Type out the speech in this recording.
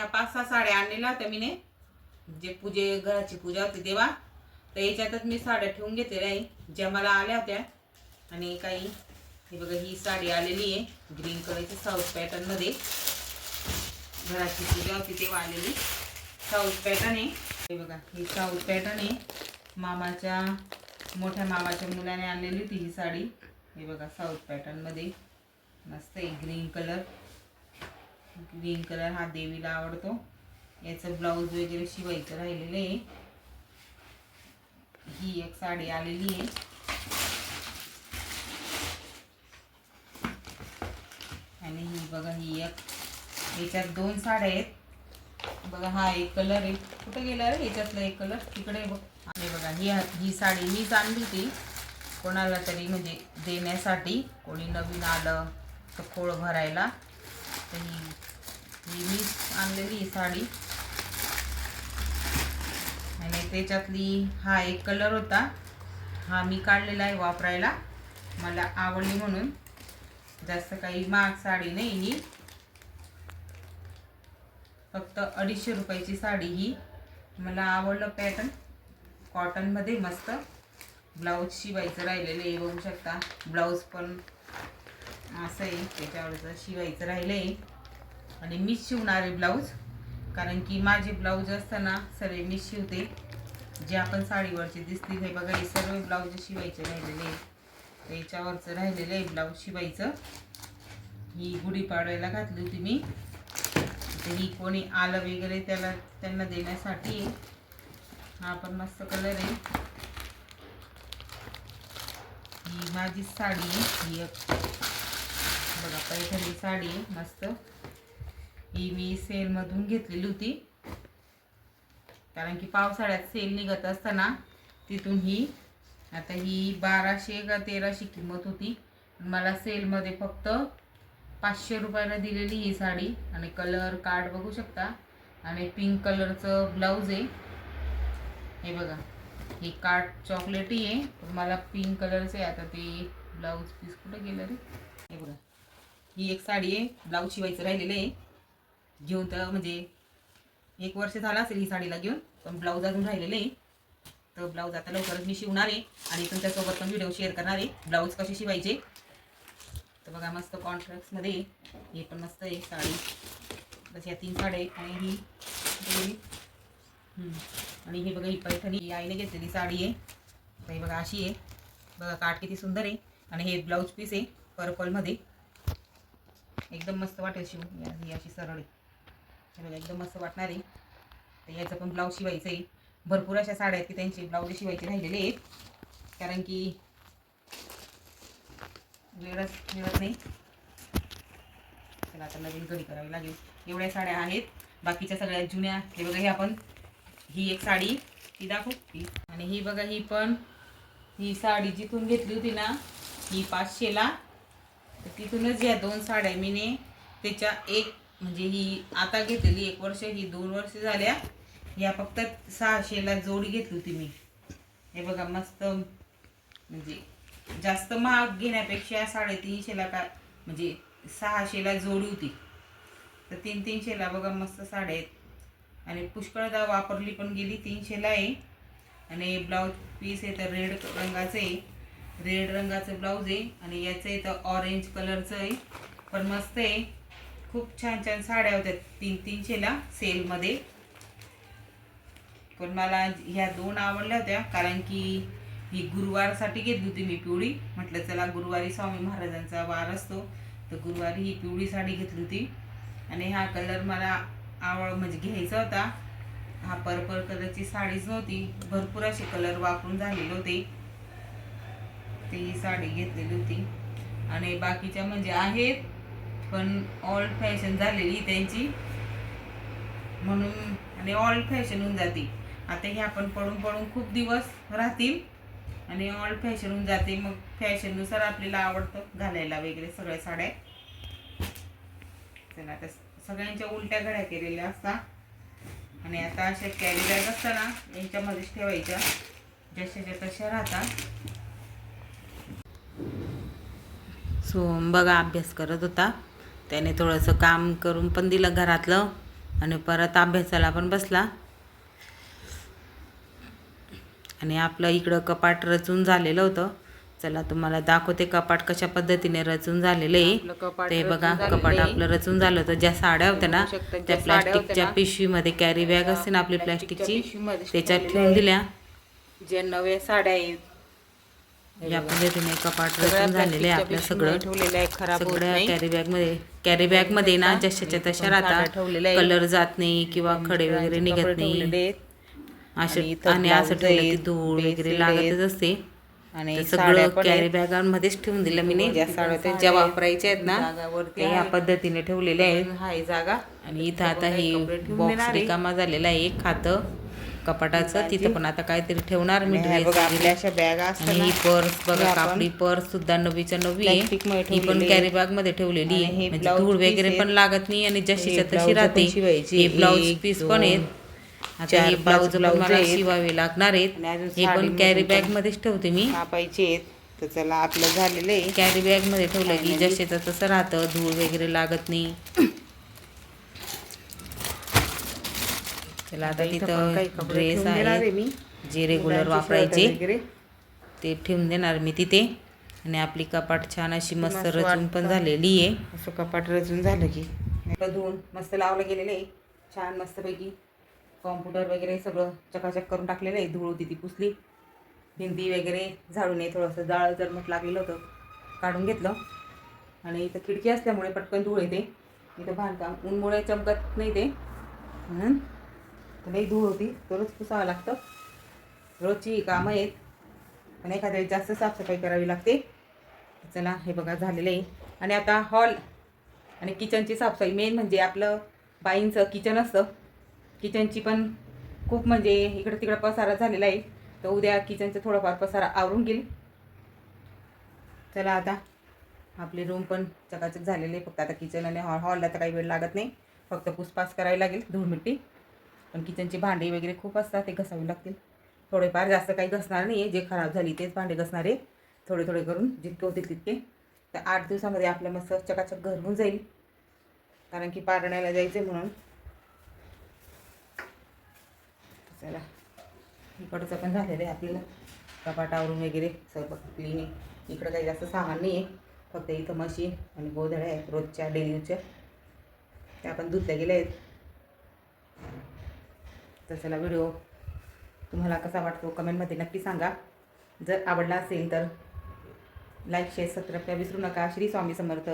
या पाच सहा साड्या आणलेल्या होत्या मीने. जे पूजे घराची पूजा होती तेव्हा. तर याच्यातच मी साड्या ठेवून घेतलेल्या आहे. ज्या मला आल्या होत्या. आणि काही हे बघा ही साडी आलेली आहे. ग्रीन कलरची साऊथ पॅटर्नमध्ये घराची पूजा होती तेव्हा आलेली. साऊथ पॅटर्न आहे. हे बघा ही साऊथ पॅटर्न आहे. मामाच्या मोठ्या मामाच्या मुलाने आणलेली होती ही साडी. हे बघा साऊथ पॅटर्नमध्ये मस्त आहे ग्रीन कलर ग्रीन कलर हा देवीला आवडतो. याचं ब्लाऊज वगैरे शिवायचं राहिलेलं आहे. ही एक साडी आलेली आहे. आणि ही बघा ही एक याच्यात दोन साड्या आहेत. बघा हा एक कलर आहे. कुठं गेला रे? याच्यातला एक कलर तिकडे बघ. आणि बघा ही ही साडी मीच आणली होती. कोणाला तरी म्हणजे देण्यासाठी. कोणी नवीन आलं तर खोळ भरायला. तर ही मी आणलेली ही साडी. आणि त्याच्यातली हा एक कलर होता. हा मी काढलेला आहे वापरायला. मला आवडली म्हणून. जास्त काही महाग साडी नाही ही. फक्त अडीचशे रुपयाची साडी ही. मला आवडलं पॅटर्न कॉटनमध्ये मस्त. ब्लाऊज शिवायचं राहिलेलं आहे बघू शकता. ब्लाऊज पण असं आहे त्याच्यावरचं शिवायचं राहिलं आहे आणि मीच शिवणार आहे ब्लाऊज. कारण की माझे ब्लाऊज असताना सर्व मीच शिवते. जे आपण साडीवरचे दिसतील हे बघा हे सर्व ब्लाऊज शिवायचे राहिलेले आहे याच्यावरचं राहिलेलं आहे ब्लाऊज शिवायचं. ही गुढीपाडव्याला घातली होती मी. तर ही कोणी आलं वगैरे त्याला त्यांना देण्यासाठी. हा पण मस्त कलर आहे. ही माझी साडी आहे ही एक बघा पैठणी साडी आहे मस्त. ही मी सेलमधून घेतलेली होती. कारण की पावसाळ्यात सेल निघत असताना तिथून ही आता ही बाराशे का तेराशे किंमत होती. मला सेलमध्ये फक्त पाचशे रुपयाला दिलेली ही साडी. आणि कलर कार्ड बघू शकता. आणि पिंक कलरचं ब्लाऊज आहे. हे बघा हे कार्ड चॉकलेटी आहे. पण मला पिंक कलरचं आहे. आता ते ब्लाऊज पीस कुठं गेलं रे? हे बघा. ही एक साडी आहे ब्लाऊज शिवायचं राहिलेलं आहे. घेऊन तर म्हणजे एक वर्ष झालं असेल ही साडीला घेऊन पण ब्लाऊज अजून राहिलेलं आहे. तर ब्लाऊज आता लवकरच मी शिवणार आहे आणि तुमच्यासोबत पण व्हिडिओ शेअर करणार आहे. ब्लाऊज कसे शिवायचे? तर बघा मस्त कॉन्ट्रॅक्ट्समध्ये हे पण मस्त आहे साडी. बस या तीन साड्या आहेत आणि ही आणि हे बघा ही पैठणी आईने घेतलेली साडी आहे. तर हे बघा अशी आहे. बघा काठ किती सुंदर आहे. आणि हे ब्लाऊज पीस आहे पर्पलमध्ये एकदम मस्त वाटेल शिव ही अशी सरळ आहे. बघा एकदम मस्त वाटणार. आहे तर याचं पण ब्लाऊज शिवायचं आहे भरपूर अशा साड्या आहेत की त्यांचे ब्लाऊज शिवायचे राहिलेले आहेत. कारण की वेळच मिळत नाही. चला आता नवीन घडी करावी लागेल. एवढ्या साड्या आहेत. बाकीच्या सगळ्या जुन्या हे बघा हे आपण ही एक साडी. ती दाखवू ती आणि ही बघा ही पण ही साडी जिथून घेतली होती ना ही पाचशेला. तर तिथूनच या दोन साड्या मीने त्याच्या एक म्हणजे ही आता घेतलेली एक वर्ष ही दोन वर्ष झाल्या. या फक्त सहाशेला जोडी घेतली होती मी. हे बघा मस्त म्हणजे जास्त महाग घेण्यापेक्षा साडेतीनशेला का म्हणजे सहाशेला जोडी होती. तर तीन तीनशेला बघा मस्त साड्या आहेत. आणि पुष्कळदा वापरली पण गेली तीनशेला आहे. आणि ब्लाऊज पीस आहे तर रेड रंगाचं आहे. रेड रंगाचं ब्लाऊज आहे आणि याचं आहे तर ऑरेंज कलरचं आहे. पण मस्त आहे. खूप छान छान साड्या होत्या तीन तीनशेला सेलमध्ये पण मला ह्या दोन आवडल्या होत्या कारण की ही गुरुवारसाठी घेतली होती मी पिवळी. म्हटलं चला गुरुवारी स्वामी महाराजांचा वार असतो तर गुरुवारी ही पिवळी साडी घेतली होती. आणि हा कलर मला आवड म्हणजे घ्यायचा होता. हा पर्पल कलरची साडीच नव्हती. भरपूर असे कलर वापरून झालेले होते. ती साडी घेतलेली होती. आणि बाकीच्या म्हणजे आहेत पण ऑल्ड फॅशन झालेली त्यांची. म्हणून आणि ऑल्ड फॅशन होऊन जाते. आता हे आपण पडून पडून खूप दिवस राहतील आणि ऑल्ड फॅशन होऊन जाते. मग फॅशननुसार आपल्याला आवडतं घालायला वगैरे सगळ्या साड्या. चला आता सगळ्यांच्या उलट्या घड्या केलेल्या असतात आणि आता अशा कॅरी बॅग असतात ना यांच्यामध्येच ठेवायच्या. जशाच्या तशा राहतात. सो बघा अभ्यास करत होता. त्याने थोडंसं काम करून पण दिलं घरातलं आणि परत अभ्यासाला पण बसला. आणि आपलं इकडं कपाट रचून झालेलं होतं. चला तुम्हाला दाखवते कपाट कशा पद्धतीने रचून झालेलं. आहे ते बघा कपाट आपलं रचून झालं होतं. ज्या साड्या होत्या ना त्या प्लॅस्टिकच्या पिशवीमध्ये कॅरी बॅग असते ना आपली प्लॅस्टिकची त्याच्यात ठेवून दिल्या. जे नव्या साड्या आहेत या पद्धतीने कपाट रचून झालेलं आहे आपलं सगळं ठेवलेलं आहे खराब सगळ्या नाही कॅरी बॅगमध्ये कॅरी बॅगमध्ये ना जशाच्या तशा राहतात. कलर जात नाही किंवा खडे वगैरे निघत नाही. असे आणि असं ठेवलं की धूळ वगैरे. लागतच असते आणि सगळं कॅरी. बॅगांमध्येच ठेवून दिलं मी ज्या साड्या ज्या वापरायच्या आहेत ना ते या. पद्धतीने ठेवलेले आहेत हाय जागा आणि इथं आता हे बॉक्स. रिकामा झालेला आहे एक खातं कपाटाचं तिथं पण आता काहीतरी ठेवणार मी ड्रेस आणि ही पर्स बघा कापडी पर्स सुद्धा नवीच्या नवी ही पण कॅरी. बॅगमध्ये ठेवलेली आहे म्हणजे धूळ वगैरे पण. लागत नाही आणि जशीच्या तशी राहते. हे ब्लाऊज पीस पण आहेत आता हे ब्लाऊज मला. शिवावे लागणार आहेत हे पण कॅरी बॅग मध्येच ठेवते मी कापायचे आहेत तर चला आपलं झालेलं आहे कॅरी बॅगमध्ये ठेवलं की. जसेचं तसं राहतं धूळ वगैरे लागत नाही चला आता तिथं ड्रेस आहे. आहे मी. जे रेग्युलर वापरायचे. ते ठेवून देणार मी तिथे. आणि आपली कपाट छान अशी मस्त रचून पण. झालेली आहे. असं कपाट रचून झालं की. धुवून मस्त लावलं गेलेलं आहे. छान मस्तपैकी कॉम्प्युटर वगैरे सगळं चकाचक करून टाकलेलं आहे. धूळ होती ती पुसली. भिंती वगैरे झाडून ये थोडंसं जाळ जरमट लागलेलं होतं काढून घेतलं. आणि इथं खिडकी असल्यामुळे पटकन धूळ येते. इथं बांधकाम ऊनमुळे चमकत नाही ते. म्हणून लई धूळ होती. तरच पुसावं लागतं. रोजची कामं आहेत. पण एखाद्या जास्त साफसफाई करावी लागते. चला हे बघा झालेलं आहे. आणि आता हॉल आणि किचनची साफसफाई. मेन म्हणजे आपलं बाईंचं किचन असतं. किचनची पण खूप म्हणजे इकडं तिकडं पसारा झालेला आहे. तर उद्या किचनचं थोडंफार पसारा आवरून घेईल. चला आता. आपली रूम पण चकाचक झालेली आहे फक्त आता किचन आणि हॉल. हॉलला तर काही वेळ लागत नाही. फक्त पुसपास करावी लागेल. धूळ मिट्टी पण किचनची भांडी वगैरे खूप असतात ते घसावी लागतील. थोडेफार जास्त काही घसणार नाही आहे जे खराब झाली तेच भांडे घसणार. आहे थोडे थोडे करून जितके होतील तितके. तर आठ दिवसामध्ये आपलं मस्त चकाचक घर होऊन जाईल. कारण की पारण्याला जायचं म्हणून. चला. इकडचं पण झालेलं आहे आपल्याला. कपाटावरून वगैरे सर्व क्लीन इकडं काही जास्त सामान नाही आहे फक्त इथं मशीन आणि गोधड्या आहेत रोजच्या डेली यूजच्या त्या पण धुतल्या गेल्या आहेत. तर चला व्हिडिओ तुम्हाला कसा वाटतो कमेंटमध्ये नक्की सांगा. जर आवडला असेल तर लाईक शेअर सबस्क्राईब विसरू नका. श्री स्वामी समर्थ.